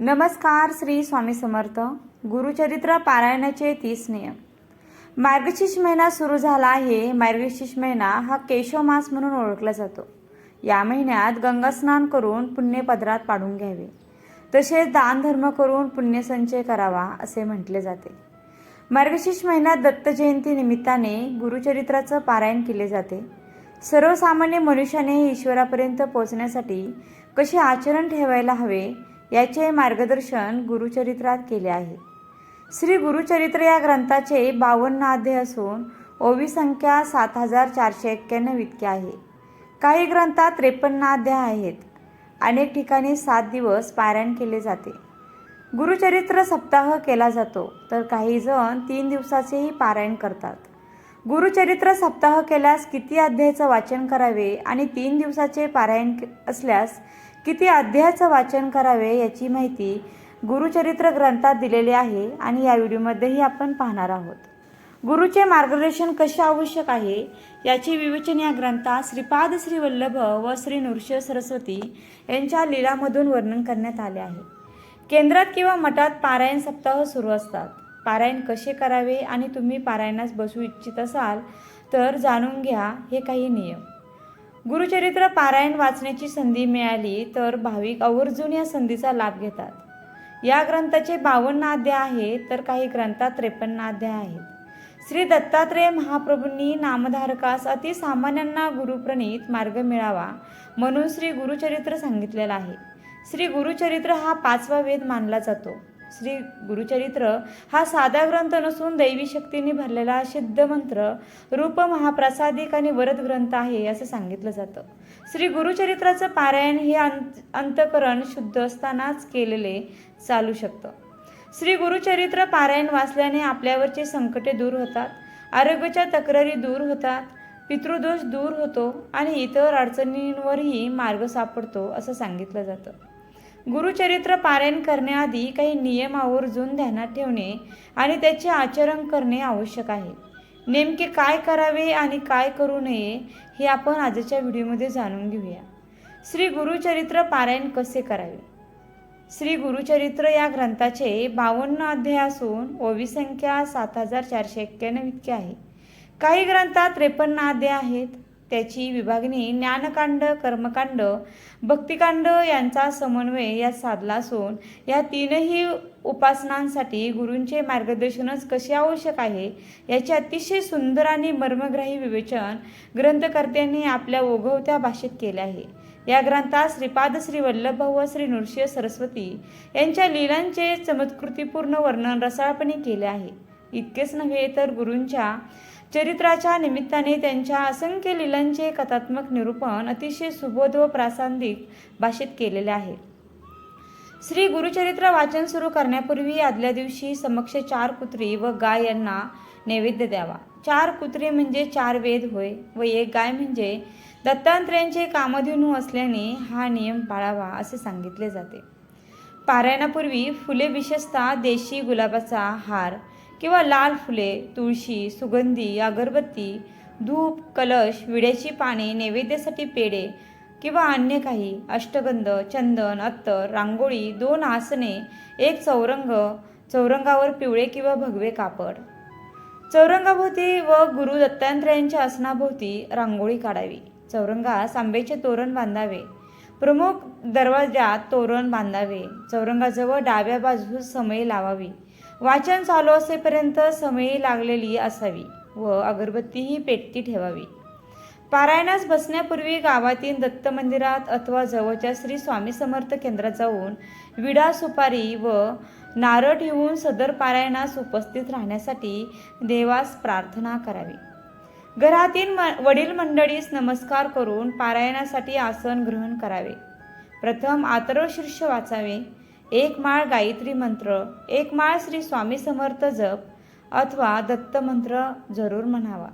नमस्कार श्री स्वामी समर्थ. गुरुचरित्र पारायणाचे तीस नियम. मार्गशीर्ष महिना सुरू झाला आहे. मार्गशीर्ष महिना हा केशव मास म्हणून ओळखला जातो. या महिन्यात गंगास्नान करून पुण्य पदरात पाडून घ्यावे. तसेच दानधर्म करून पुण्यसंचय करावा असे म्हटले जाते. मार्गशीर्ष महिन्यात दत्त जयंती निमित्ताने गुरुचरित्राचं पारायण केले जाते. सर्वसामान्य मनुष्याने ईश्वरापर्यंत पोहोचण्यासाठी कसे आचरण ठेवायला हवे याचे मार्गदर्शन गुरुचरित्रात केले आहे. श्री गुरुचरित्र या ग्रंथाचे बावन्न अध्याय असून ओवी संख्या सात हजार चारशे एक्क्याण्णव इतकी आहे. काही ग्रंथात त्रेपन्न अध्याय आहेत. अनेक ठिकाणी सात दिवस पारायण केले जाते. गुरुचरित्र सप्ताह केला जातो तर काही जण तीन दिवसाचेही पारायण करतात. गुरुचरित्र सप्ताह केल्यास किती अध्यायाचं वाचन करावे आणि तीन दिवसाचे पारायण असल्यास किती अध्यायाचं वाचन करावे याची माहिती गुरुचरित्र ग्रंथात दिलेली आहे आणि या व्हिडिओमध्येही आपण पाहणार आहोत. गुरुचे मार्गदर्शन कसे आवश्यक आहे याचे विवेचन या ग्रंथात श्रीपाद श्री वल्लभ व श्री नृष सरस्वती यांच्या लीलामधून वर्णन करण्यात आले आहे. केंद्रात किंवा मठात पारायण सप्ताह सुरू असतात. पारायण कसे करावे आणि तुम्ही पारायणास बसू इच्छित असाल तर जाणून घ्या हे काही नियम. गुरुचरित्र पारायण वाचण्याची संधी मिळाली तर भाविक आवर्जून या संधीचा लाभ घेतात. या ग्रंथाचे बावन्न अध्याय आहेत तर काही ग्रंथात त्रेपन्न अध्याय आहेत. श्री दत्तात्रेय महाप्रभूंनी नामधारकास अतिसामान्यांना गुरुप्रणीत मार्ग मिळावा म्हणून श्री गुरुचरित्र सांगितलेलं आहे. श्री गुरुचरित्र हा पाचवा वेद मानला जातो. श्री गुरुचरित्र हा साधा ग्रंथ नसून दैवी शक्तीने भरलेला सिद्ध मंत्र रूप महाप्रसादिक आणि वरद ग्रंथ आहे असं सांगितलं जातं. श्री गुरुचरित्राचं पारायण हे अंत अंतकरण शुद्ध असतानाच केलेले चालू शकतं. श्री गुरुचरित्र पारायण वाचल्याने आपल्यावरचे संकटे दूर होतात आरोग्याच्या तक्रारी दूर होतात पितृदोष दूर होतो आणि इतर अडचणींवरही मार्ग सापडतो असं सांगितलं जातं. गुरुचरित्र पारायण करण्याआधी काही नियम आवर्जून ध्यानात ठेवणे आणि त्याचे आचरण करणे आवश्यक आहे. नेमके काय करावे आणि काय करू नये हे आपण आजच्या व्हिडिओमध्ये जाणून घेऊया. श्री गुरुचरित्र पारायण कसे करावे? श्री गुरुचरित्र या ग्रंथाचे बावन्न अध्याय असून ओवी संख्या सात हजार चारशे एक्क्याण्णव इतकी आहे. काही ग्रंथात त्रेपन्न अध्याय आहेत. त्याची विभागणी ज्ञानकांड कर्मकांड भक्तिकांड यांचा समन्वय यात साधला असून या तीनही उपासनांसाठी गुरूंचे मार्गदर्शनच कसे आवश्यक आहे याचे अतिशय सुंदर आणि मर्मग्राही विवेचन ग्रंथकर्त्यांनी आपल्या ओघवत्या भाषेत केले आहे. या ग्रंथात श्रीपाद श्री वल्लभ व श्री नृसिंह सरस्वती यांच्या लीलांचे चमत्कृतीपूर्ण वर्णन रसाळपणे केले आहे. इतकेच नव्हे तर गुरूंच्या चरित्राच्या निमित्ताने त्यांच्या असंख्य लीलांचे कथात्मक निरूपण अतिशय सुबोध व प्रासंगिक भाषेत केलेले आहे. श्री गुरुचरित्र वाचन सुरू करण्यापूर्वी आदल्या दिवशी समक्ष चार कुत्री व गाय यांना नैवेद्य द्यावा. चार कुत्री म्हणजे चार वेद होय व एक गाय म्हणजे दत्तांत्र्यांचे कामधेनू असल्याने हा नियम पाळावा असे सांगितले जाते. पारायणापूर्वी फुले विशेषतः देशी गुलाबाचा हार किंवा लाल फुले तुळशी सुगंधी अगरबत्ती धूप कलश विड्याची पाने नैवेद्यासाठी पेढे किंवा अन्य काही अष्टगंध चंदन अत्तर रांगोळी दोन आसने एक चौरंग चौरंगावर पिवळे किंवा भगवे कापड. चौरंगाभोवती व गुरु दत्तात्रयांच्या आसनाभोवती रांगोळी काढावी. चौरंगास आंब्याचे तोरण बांधावे. प्रमुख दरवाजात तोरण बांधावे. चौरंगाजवळ डाव्या बाजूस समयी लावावी. वाचन चालू असेपर्यंत समयी लागलेली असावी व अगरबत्तीही पेटती ठेवावी. पारायणास बसण्यापूर्वी गावातील दत्त मंदिरात अथवा जवळच्या श्री स्वामी समर्थ केंद्रात जाऊन विडा सुपारी व नारळ ठेवून सदर पारायणास उपस्थित राहण्यासाठी देवास प्रार्थना करावी. घरातील म वडील मंडळीस नमस्कार करून पारायणासाठी आसन ग्रहण करावे. प्रथम आतरशीर्ष वाचावे. एक माळ गायत्री मंत्र एक माळ श्री स्वामी समर्थ जप अथवा दत्त मंत्र जरूर म्हणावा.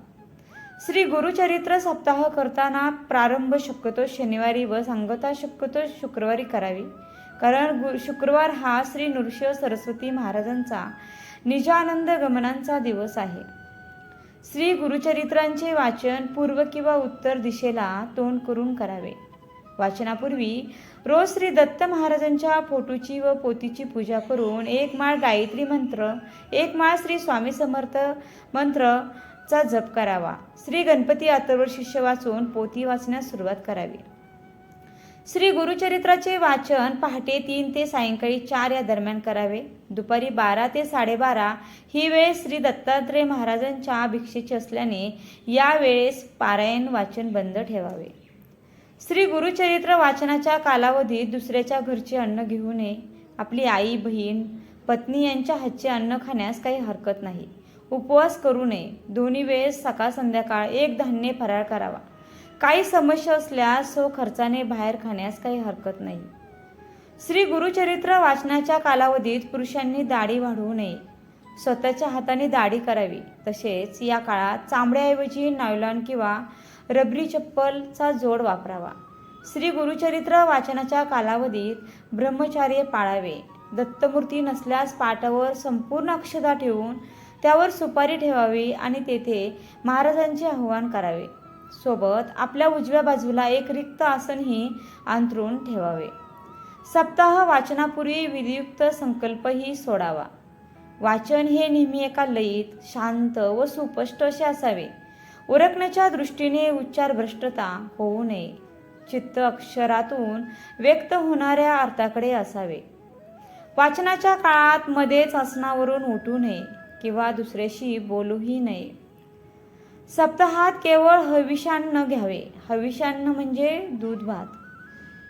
श्री गुरुचरित्र सप्ताह करताना प्रारंभ शक्यतो शनिवारी व सांगता शक्यतो शुक्रवारी करावी. कारण गु शुक्रवार हा श्री नृसिंह सरस्वती महाराजांचा निजानंद गमनांचा दिवस आहे. श्री गुरुचरित्रांचे वाचन पूर्व किंवा उत्तर दिशेला तोंड करून करावे. वाचनापूर्वी रोज श्री दत्त महाराजांच्या फोटोची व पोतीची पूजा करून एक माळ गायत्री मंत्र एक माळ श्री स्वामी समर्थ मंत्र चा जप करावा. श्री गणपती अथर्व शिष्य वाचून पोती वाचण्यास सुरुवात करावी. श्री गुरुचरित्राचे वाचन पहाटे तीन ते सायंकाळी चार या दरम्यान करावे. दुपारी बारा ते साडेबारा ही वेळ श्री दत्तात्रय महाराजांच्या भिक्षेची असल्याने या वेळेस पारायण वाचन बंद ठेवावे. श्री गुरुचरित्र वाचनाच्या कालावधीत दुसऱ्याच्या घरचे अन्न घेऊ नये. आपली आई बहीण पत्नी यांच्या हातचे अन्न खाण्यास काही हरकत नाही. उपवास करू नये. दोन्ही वेळेस सकाळ संध्याकाळ एक धान्य फराळ करावा. काही समस्या असल्यास सो खर्चाने बाहेर खाण्यास काही हरकत नाही. श्री गुरुचरित्र वाचनाच्या कालावधीत पुरुषांनी दाढी वाढवू नये. स्वतःच्या हाताने दाढी करावी. तसेच या काळात चांबड्याऐवजी नायलॉन किंवा रबरी चप्पलचा जोड वापरावा. श्री गुरुचरित्र वाचनाच्या कालावधीत ब्रह्मचार्य पाळावे. दत्तमूर्ती नसल्यास पाटावर संपूर्ण अक्षदा ठेवून त्यावर सुपारी ठेवावी आणि तेथे महाराजांचे आव्हान करावे. सोबत आपल्या उजव्या बाजूला एक रिक्त आसनही अंतरून ठेवावे. सप्ताह वाचनापूर्वी विधियुक्त संकल्पही सोडावा. वाचन हे नेहमी एका लयीत शांत व सुस्पष्ट असे असावे. उरकण्याच्या दृष्टीने उच्चार भ्रष्टता होऊ नये. चित्त अक्षरातून व्यक्त होणाऱ्या अर्थाकडे असावे. वाचनाच्या काळात मध्येच आसनावरून उठू नये किंवा दुसऱ्याशी बोलूही नये. सप्ताहात केवळ हविषान्न घ्यावे. हविषान्न म्हणजे दूध भात.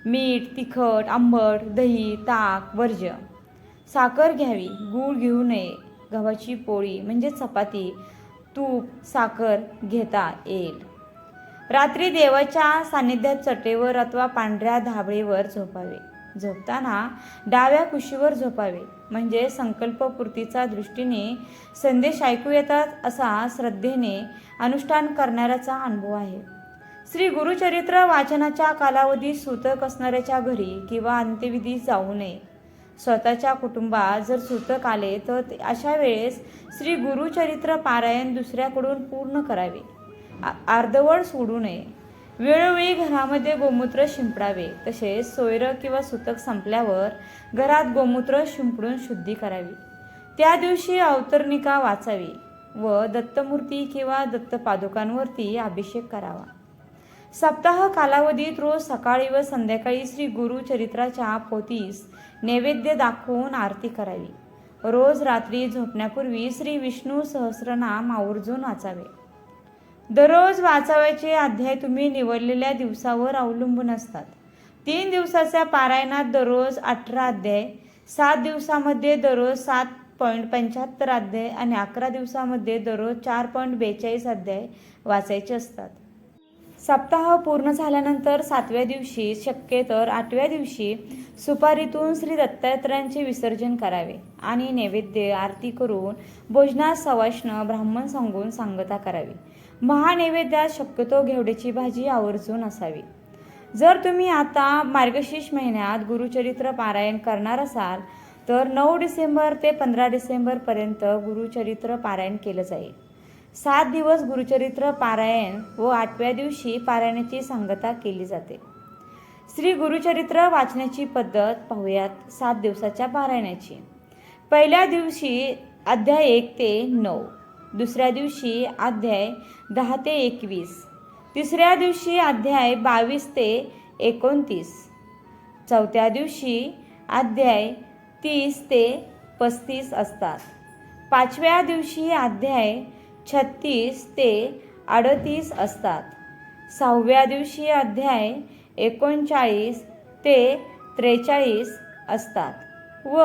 मीठ तिखट आंबट दही ताक वर्ज. साखर घ्यावी. गूळ घेऊ नये. गव्हाची पोळी म्हणजे चपाती तूप साखर घेता येईल. रात्री देवाच्या सान्निध्यात चटेवर अथवा पांढऱ्या धाबळीवर झोपावे. झोपताना डाव्या कुशीवर झोपावे. म्हणजे संकल्पपूर्तीचा दृष्टीने संदेश ऐकू येतात असा श्रद्धेने अनुष्ठान करणाऱ्याचा अनुभव आहे. श्री गुरुचरित्र वाचनाच्या कालावधीत सूतक असणाऱ्याच्या घरी किंवा अंत्यविधी जाऊ नये. स्वतःच्या कुटुंबात जर सूतक आले तर अशा वेळेस श्री गुरुचरित्र पारायण दुसऱ्याकडून पूर्ण करावे. आ- अर्धवट सोडू नये. वेळोवेळी घरामध्ये गोमूत्र शिंपडावे. तसेच सोयरं किंवा सुतक संपल्यावर घरात गोमूत्र शिंपडून शुद्धी करावी. त्या दिवशी अवतरणिका वाचावी व दत्तमूर्ती किंवा दत्तपादुकांवरती अभिषेक करावा. सप्ताह कालावधीत रोज सकाळी व संध्याकाळी श्री गुरुचरित्राच्या पोतीस नैवेद्य दाखवून आरती करावी. रोज रात्री झोपण्यापूर्वी श्री विष्णू सहस्रनाम आवर्जून वाचावे. दररोज वाचावयाचे अध्याय तुम्ही निवडलेल्या दिवसावर अवलंबून असतात. तीन दिवसाच्या पारायणात दररोज अठरा अध्याय सात दिवसामध्ये दररोज सात पॉईंट पंच्याहत्तर अध्याय आणि अकरा दिवसामध्ये दररोज चार पॉईंट बेचाळीस अध्याय वाचायचे असतात. सप्ताह पूर्ण झाल्यानंतर सातव्या दिवशी शक्य तर आठव्या दिवशी सुपारीतून श्री दत्तात्रयांचे विसर्जन करावे आणि नैवेद्य आरती करून भोजनात सवाष्ण ब्राह्मण सांगून सांगता करावी. महानैवेद्यात शक्यतो घेवड्याची भाजी आवर्जून असावी. जर तुम्ही आता मार्गशीर्ष महिन्यात गुरुचरित्र पारायण करणार असाल तर नऊ डिसेंबर ते पंधरा डिसेंबरपर्यंत गुरुचरित्र पारायण केलं जाईल. सात दिवस गुरुचरित्र पारायण व आठव्या दिवशी पारायणाची सांगता केली जाते. श्री गुरुचरित्र वाचण्याची पद्धत पाहूयात सात दिवसाच्या पारायणाची. पहिल्या दिवशी अध्याय एक ते नऊ दुसऱ्या दिवशी अध्याय दहा ते एकवीस तिसऱ्या दिवशी अध्याय बावीस ते एकोणतीस चौथ्या दिवशी अध्याय तीस ते पस्तीस असतात. पाचव्या दिवशी अध्याय छत्तीस ते अडतीस असतात. सहाव्या दिवशी अध्याय एकोणचाळीस ते त्रेचाळीस असतात व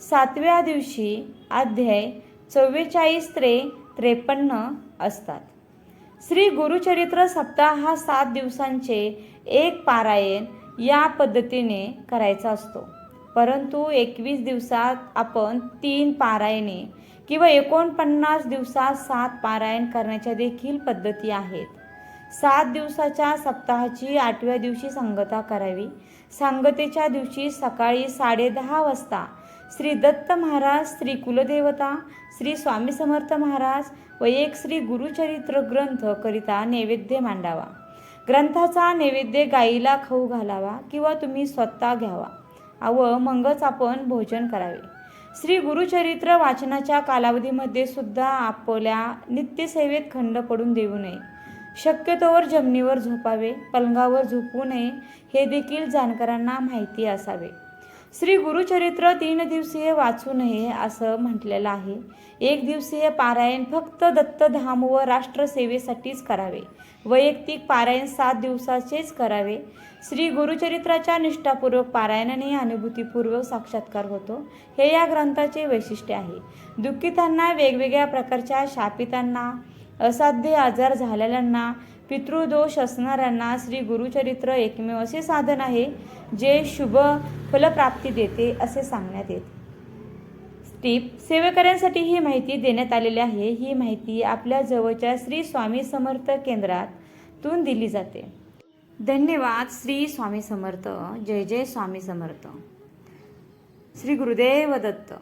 सातव्या दिवशी अध्याय चव्वेचाळीस ते त्रेपन्न असतात. श्री गुरुचरित्र सप्ताह हा सात दिवसांचे एक पारायण या पद्धतीने करायचा असतो. परंतु एकवीस दिवसात आपण तीन पारायणे किंवा एकोणपन्नास दिवसात सात पारायण करण्याच्या देखील पद्धती आहेत. सात दिवसाच्या सप्ताहाची आठव्या दिवशी सांगता करावी. सांगतेच्या दिवशी सकाळी साडेदहा वाजता श्री दत्त महाराज श्री कुलदेवता श्री स्वामी समर्थ महाराज व एक श्री गुरुचरित्र ग्रंथ करिता नैवेद्य मांडावा. ग्रंथाचा नैवेद्य गाईला खाऊ घालावा किंवा तुम्ही स्वतः घ्यावा. व मगच आपण भोजन करावे. श्री गुरुचरित्र वाचनाच्या कालावधीमध्ये सुद्धा आपल्या नित्यसेवेत खंड पडून देऊ नये. शक्यतोवर जमिनीवर झोपावे पलंगावर झोपू नये हे देखील जाणकारांना माहिती असावे. श्री गुरुचरित्र तीन दिवसीय वाचू नये असं म्हटलेलं आहे. एक दिवसीय पारायण फक्त दत्तधाम व राष्ट्रसेवेसाठीच करावे. वैयक्तिक पारायण सात दिवसाचेच करावे. श्री गुरुचरित्राच्या निष्ठापूर्वक पारायणाने अनुभूतीपूर्वक साक्षात्कार होतो. हे या ग्रंथाचे वैशिष्ट्य आहे. दुःखितांना वेगवेगळ्या प्रकारच्या शापितांना असाध्य आजार झालेल्यांना पितृदोष असणाऱ्यांना श्री गुरुचरित्र एकमेव असे साधन आहे जे शुभ फलप्राप्ती देते असे सांगण्यात येते. टीप सेवेकऱ्यांसाठी ही माहिती देण्यात आलेली आहे. ही माहिती आपल्या जवळच्या श्री स्वामी समर्थ केंद्रातून दिली जाते. धन्यवाद श्री स्वामी समर्थ. जय जय स्वामी समर्थ. श्री गुरुदेव दत्त.